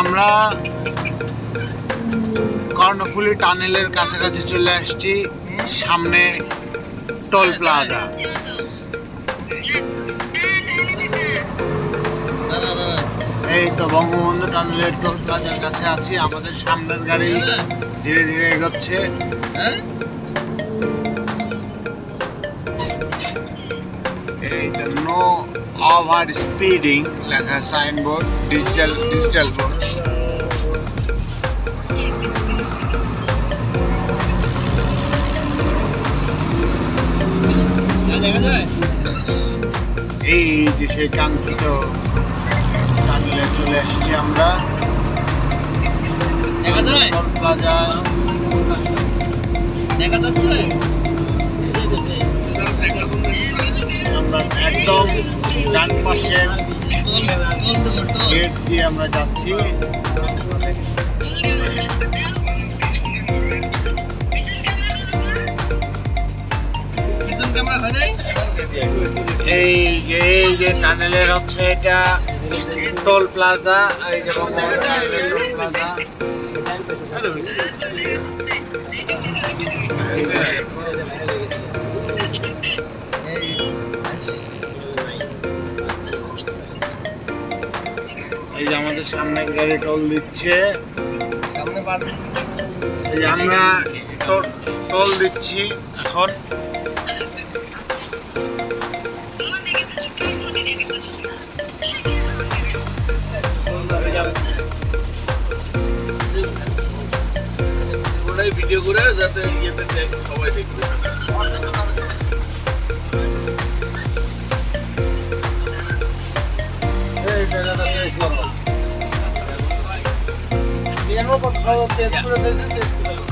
আমরা কর্ণফুলি টানেলের কাছাকাছি চলে আসছি, সামনে টোল প্লাজা এই তো বঙ্গবন্ধু টানেলের টোল প্লাজার কাছে আছি, আমাদের সামনের গাড়ি ধীরে ধীরে এগোচ্ছে। এই নো ওভার স্পিডিং লেখা সাইনবোর্ড ডিজিটাল ডিজিটাল বোর্ড এই যে সেই কাঙ্ক্ষিত টানেলে চলে আসছি আমরা। দেখা যায়? দেখা যাচ্ছে? গেট দিয়ে আমরা যাচ্ছি। এই যে এই যে টানেলের হচ্ছে এটা টোল প্লাজা প্লাজা আমাদের গাড়ি টোল দিচ্ছে। আমরা টোল- দিচ্ছি এখন। ভিডিও করে যাতে ইয়েতে সবাই দেখবে।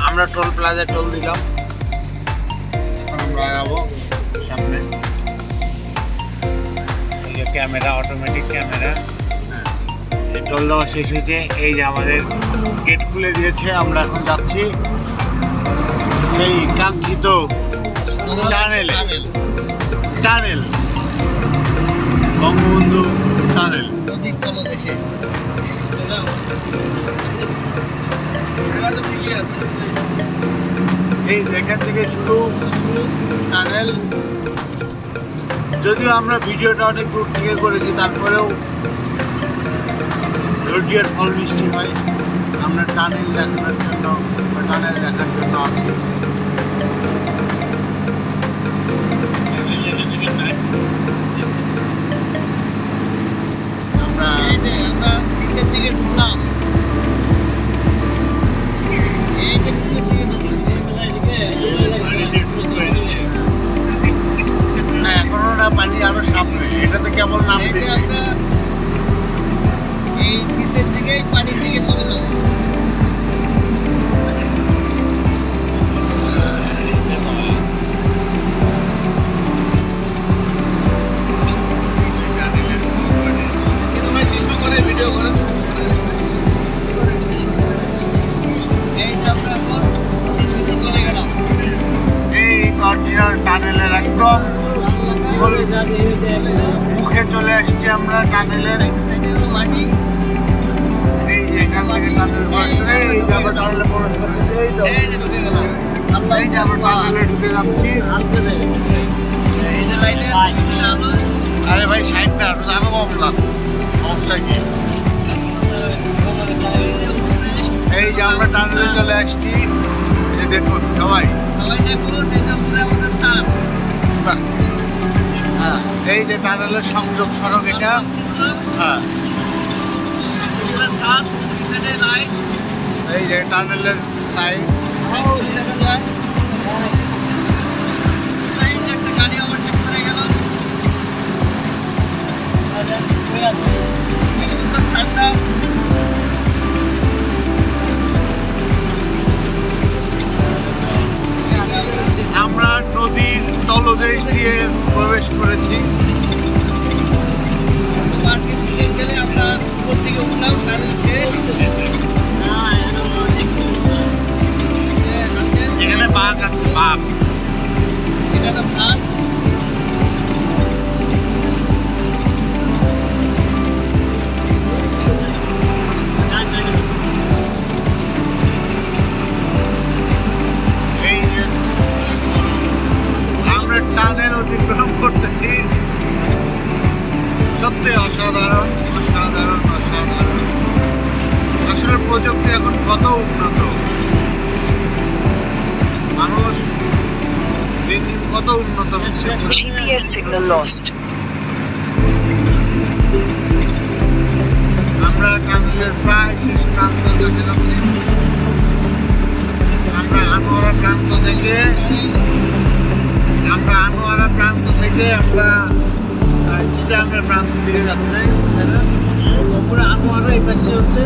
আমরা টোল প্লাজা টোল দিলাম। আমরা আগাবো সামনে। এই যে ক্যামেরা অটোমেটিক ক্যামেরা। টোল দেওয়া শেষ হয়েছে। এই যে আমাদের গেট খুলে দিয়েছে আমরা এখন যাচ্ছি সেই কাঙ্ক্ষিত টানেলে টানেল বঙ্গবন্ধু টানেল যদিও আমরা ভিডিওটা অনেক দূর থেকে করেছি, তারপরেও ধৈর্যের ফল মিষ্টি হয়। আমরা টানেল দেখানোর জন্য বা টানেল দেখার জন্য আছি। কেবল যে আমরা এই নিচের দিকে পানির দিকে চলে যাব এই অরিজিনাল টানেলের একদম মুখে চলে আসছি আমরা টানেলের এই যে এখান থেকে টানেল এই যে আমরা টানেলে প্রবেশ করতেছি এই তো। এই যে আমরা টানেলে ঢুকে যাচ্ছি। এই যে লাইনে আলো আরে ভাই না কম যান সমস্যা কি? এই যে আমরা টানেলে চলে আসছি। দেখুন সবাই। সবাই দেখুন এটা পুরো আমাদের সাপ। বাহ। এই যে টানেলের সংযোগ সড়ক এটা। হ্যাঁ। এই যে টানেলের সাইড সুন্দর GPS signal lost. আমরা টানেলের প্রায় শেষ প্রান্তের কাছে যাচ্ছি আমরা আনোয়ারা প্রান্ত থেকে, আমরা আনোয়ারা প্রান্ত থেকে আমরা চিটাঙ্গের প্রান্ত দিকে যাচ্ছি আনোয়ারা এই পাশে হচ্ছে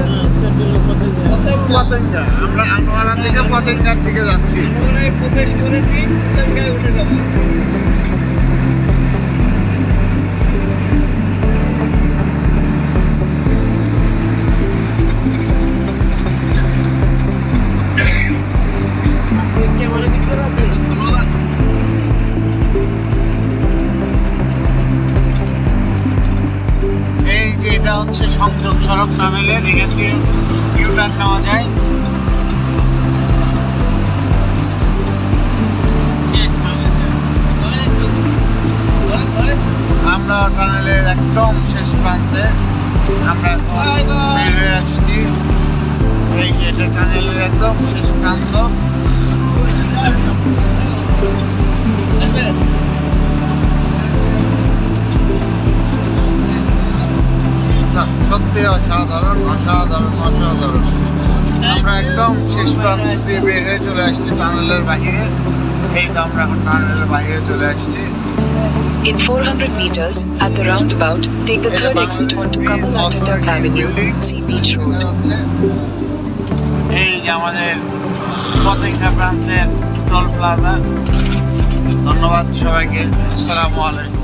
পতেঙ্গা। আমরা আনোয়ারা থেকে পতেঙ্গার দিকে যাচ্ছি। আনোয়ারায় প্রবেশ করেছি পতেঙ্গায় উঠে যাব। এখান দিয়ে ইউটার্ন নেওয়া যায়। আমরা টানেলের একদম শেষ প্রান্তে। আমরা এখন আসছি। এই এটা টানেলের একদম শেষ প্রান্ত। সত্যি অসাধারণ অসাধারণ অসাধারণ। আমরা একদম শেষ প্রান্ত দিয়ে বের হয়ে চলে আসছি টানেলের বাহিরে। এই তো আমরা এখন টানেলের বাহিরে চলে আসছি। In 400 meters, at the roundabout, take the third exit onto Kamal Ataturk Avenue, Sea Beach Road. এই যে আমাদের পতেঙ্গা প্রান্তের টোল প্লাজা ধন্যবাদ সবাইকে। আসসালামু আলাইকুম।